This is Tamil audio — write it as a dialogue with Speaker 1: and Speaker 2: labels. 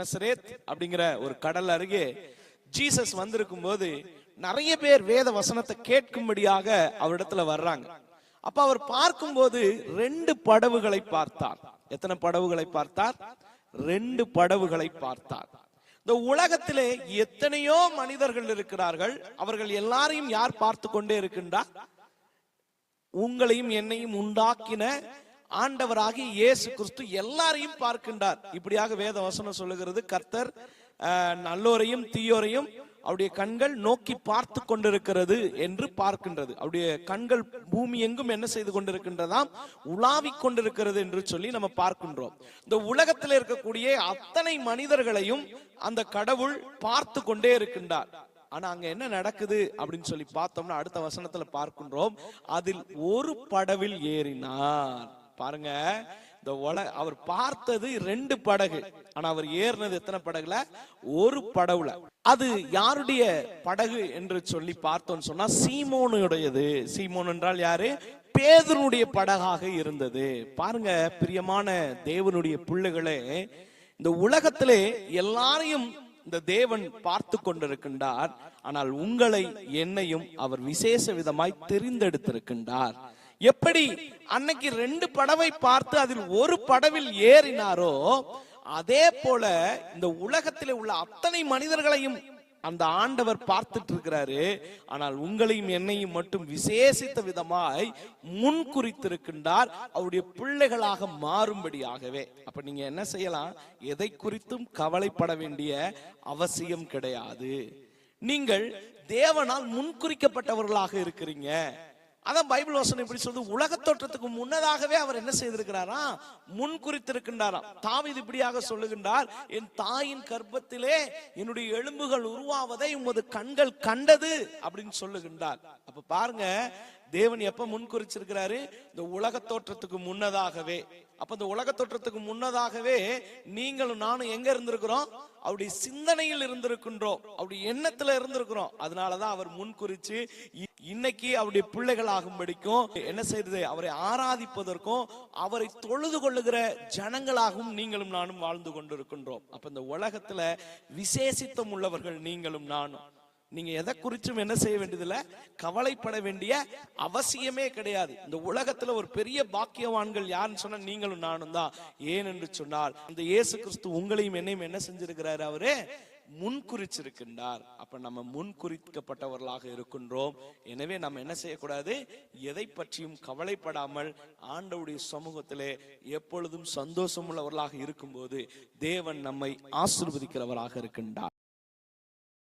Speaker 1: நசரேத் அப்படிங்கிற ஒரு கடல் அருகே ஜீசஸ் வந்திருக்கும் போது நிறைய பேர் வேத வசனத்தை கேட்கும்படியாக அவரிடத்துல வர்றாங்க. அப்ப அவர் பார்க்கும்போது ரெண்டு படவுகளை பார்த்தார் எத்தனை படவுகளை பார்த்தார்? ரெண்டு படவுகளை பார்த்தார். இந்த உலகத்திலே எத்தனையோ மனிதர்கள் இருக்கிறார்கள். அவர்கள் எல்லாரையும் யார் பார்த்து கொண்டே இருக்கின்றார் உங்களையும் என்னையும் உண்டாக்கின ஆண்டவராகி இயேசு கிறிஸ்து எல்லாரையும் பார்க்கின்றார். இப்படியாக வேத வசனம் சொல்லுகிறது கர்த்தர் அஹ், நல்லோரையும் தீயோரையும் அவருடைய கண்கள் நோக்கி பார்த்து கொண்டிருக்கிறது என்று பார்க்கின்றது. அவருடைய கண்கள் பூமி எங்கும் என்ன செய்து கொண்டிருக்கின்றதாம்? உலாவிக் கொண்டிருக்கிறது என்று சொல்லி நம்ம பார்க்கின்றோம். இந்த உலகத்தில் இருக்கக்கூடிய அத்தனை மனிதர்களையும் அந்த கடவுள் பார்த்து கொண்டே இருக்கின்றார். ஆனா அங்க என்ன நடக்குது அப்படின்னு சொல்லி பார்த்தோம்னா அடுத்த வசனத்துல பார்க்கின்றோம் அதில் ஒரு படவில் ஏறினார். பாருங்க இந்த உல அவர் பார்த்தது ரெண்டு படகு. ஆனா அவர் ஏறினது எத்தனை படகுல? ஒரு படவுல அது யாருடைய படகு என்று சொல்லி பார்த்தோம்னு சொன்னா சீமோனுடையது. சீமோன் என்றால் யாரு? பேதனுடைய படகாக இருந்தது. பாருங்க பிரியமான தேவனுடைய பிள்ளைகளே இந்த உலகத்திலே எல்லாரையும் இந்த தேவன் பார்த்து கொண்டிருக்கின்றார். ஆனால் உங்களை என்னையும் அவர் விசேஷ விதமாய் தெரிந்தெடுத்திருக்கின்றார். எப்படி அன்னைக்கு ரெண்டு படவை பார்த்து அதில் ஒரு படவில் ஏறினாரோ அதே போல இந்த உலகத்திலே உள்ள அத்தனை மனிதர்களையும் அந்த ஆண்டவர் பார்த்துட்டு இருக்கிறாரு ஆனால் உங்களையும் என்னையும் மட்டும் விசேஷித்த விதமாய் முன் குறித்திருக்கின்றார் அவருடைய பிள்ளைகளாக மாறும்படியாகவே. அப்ப நீங்க என்ன செய்யலாம்? எதை குறித்தும் கவலைப்பட வேண்டிய அவசியம் கிடையாது. நீங்கள் தேவனால் முன்குறிக்கப்பட்டவர்களாக இருக்கிறீங்க. அதான் பைபிள் வசனம் இப்படி சொல்லுது. உலக தோற்றத்துக்கு முன்னதாகவே அவர் என்ன செய்திருக்கிறாரா? முன் குறித்திருக்கின்றாராம் இது இப்படியாக சொல்லுகின்றார் என் தாயின் கர்ப்பத்திலே என்னுடைய எலும்புகள் உருவாவதை உமது கண்கள் கண்டது அப்படின்னு சொல்லுகின்றார். அப்ப பாருங்க தேவன் எப்ப முன் குறிச்சிருக்கிறாரு இந்த உலக தோற்றத்துக்கு முன்னதாகவே. அப்ப இந்த உலக தோற்றத்துக்கு முன்னதாகவே நீங்களும் நானும் எங்க இருந்திருக்கிறோம்? அவருடைய சிந்தனையில் இருந்திருக்கின்றோம். அவருடைய எண்ணத்துல இருந்திருக்கிறோம். அதனாலதான் அவர் முன் குறிச்சு இன்னைக்கு அவருடைய பிள்ளைகளாகும்படிக்கும் என்ன செய்தது? அவரை ஆராதிப்பதற்கும் அவரை தொழுது கொள்ளுகிற ஜனங்களாகவும் நீங்களும் நானும் வாழ்ந்து கொண்டிருக்கின்றோம். அப்ப இந்த உலகத்துல விசேஷித்தம் உள்ளவர்கள் நீங்களும் நானும். நீங்க எதை குறிச்சும் என்ன செய்ய வேண்டியதில்ல கவலைப்பட வேண்டிய அவசியமே கிடையாது. இந்த உலகத்துல ஒரு பெரிய பாக்கியவான்கள் யாருன்னு சொன்னா நீங்களும் நானும் தான். ஏன் என்று சொன்னால் இந்த இயேசு கிறிஸ்து உங்களையும் என்னையும் என்ன செஞ்சிருக்கிறாரு அவரு? முன்குறிச்சிருக்கின்றார். அப்ப நம்ம முன்குறிக்கப்பட்டவர்களாக இருக்கின்றோம். எனவே நம்ம என்ன செய்யக்கூடாது? எதை பற்றியும் கவலைப்படாமல் ஆண்டவுடைய சமூகத்திலே எப்பொழுதும் சந்தோஷம் உள்ளவர்களாக இருக்கும்போது தேவன் நம்மை ஆசிர்வதிக்கிறவராக இருக்கின்றார்.